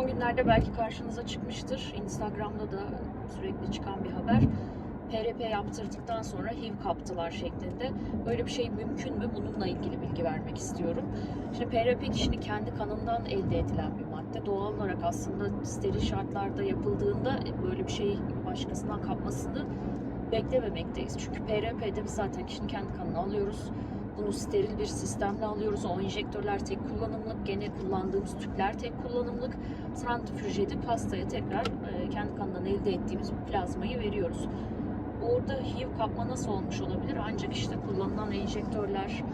Haberlerde belki karşınıza çıkmıştır. Instagram'da da sürekli çıkan bir haber. PRP yaptırdıktan sonra HIV kaptılar şeklinde. Böyle bir şey mümkün mü? Bununla ilgili bilgi vermek istiyorum. Şimdi PRP kişinin kendi kanından elde edilen bir madde. Doğal olarak aslında steril şartlarda yapıldığında böyle bir şey başkasından kapmasını beklememekteyiz. Çünkü PRP'de biz zaten kişinin kendi kanını alıyoruz. Bunu steril bir sistemle alıyoruz. O enjektörler tek kullanımlık. Gene kullandığımız tüpler tek kullanımlık. Santrifüj edip hastaya tekrar e, kendi kanından elde ettiğimiz plazmayı veriyoruz. Orada HIV kapma nasıl olmuş olabilir? Ancak işte kullanılan enjektörler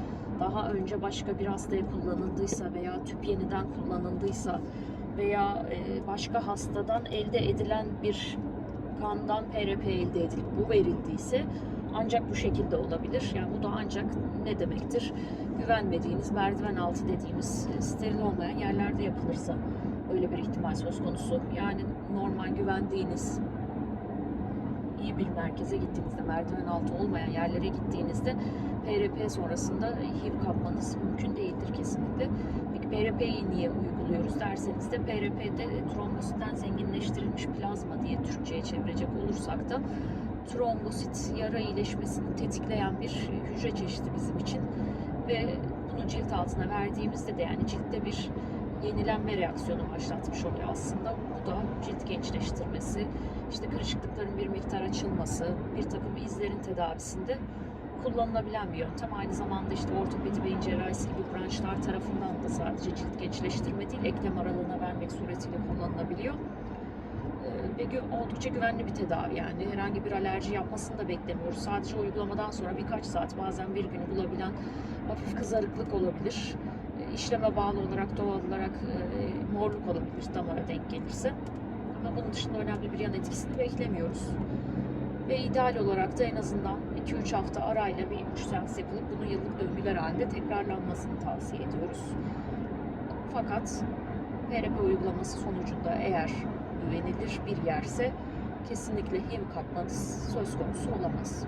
daha önce başka bir hastaya kullanıldıysa veya tüp yeniden kullanıldıysa veya e, başka hastadan elde edilen bir kandan PRP elde edilip bu verildiyse ancak bu şekilde olabilir. Yani bu da ancak ne demektir? Güvenmediğiniz merdiven altı dediğimiz e, steril olmayan yerlerde yapılırsa öyle bir ihtimal söz konusu. Yani normal güvendiğiniz iyi bir merkeze gittiğinizde, merdiven altı olmayan yerlere gittiğinizde PRP sonrasında HIV kapmanız mümkün değildir kesinlikle. Peki PRP'yi niye uyguluyoruz derseniz de PRP'de trombositten zenginleştirilmiş plazma diye Türkçe'ye çevirecek olursak da trombosit yara iyileşmesini tetikleyen bir hücre çeşidi bizim için ve bunu cilt altına verdiğimizde de yani ciltte bir yenilenme reaksiyonu başlatmış oluyor aslında. Bu da cilt gençleştirmesi, işte kırışıklıkların bir miktar açılması, bir takım izlerin tedavisinde kullanılabilen bir yöntem. Aynı zamanda işte ortopedi beyin cerrahisi gibi branşlar tarafından da sadece cilt gençleştirme değil, eklem aralığına vermek suretiyle kullanılabiliyor. Ee, Ve gü- oldukça güvenli bir tedavi yani. Herhangi bir alerji yapmasını da beklemiyoruz. Sadece uygulamadan sonra birkaç saat bazen bir günü bulabilen hafif kızarıklık olabilir. E, İşleme bağlı olarak doğal olarak e, morluk olabilir damara denk gelirse. Ama bunun dışında önemli bir yan etkisini beklemiyoruz. Ve ideal olarak da en azından 2-3 hafta arayla bir 3 seans yapılıp bunun yıllık döngüler halinde tekrarlanmasını tavsiye ediyoruz. Fakat PRP uygulaması sonucunda eğer güvenilir bir yerse kesinlikle HIV kapmanız söz konusu olamaz.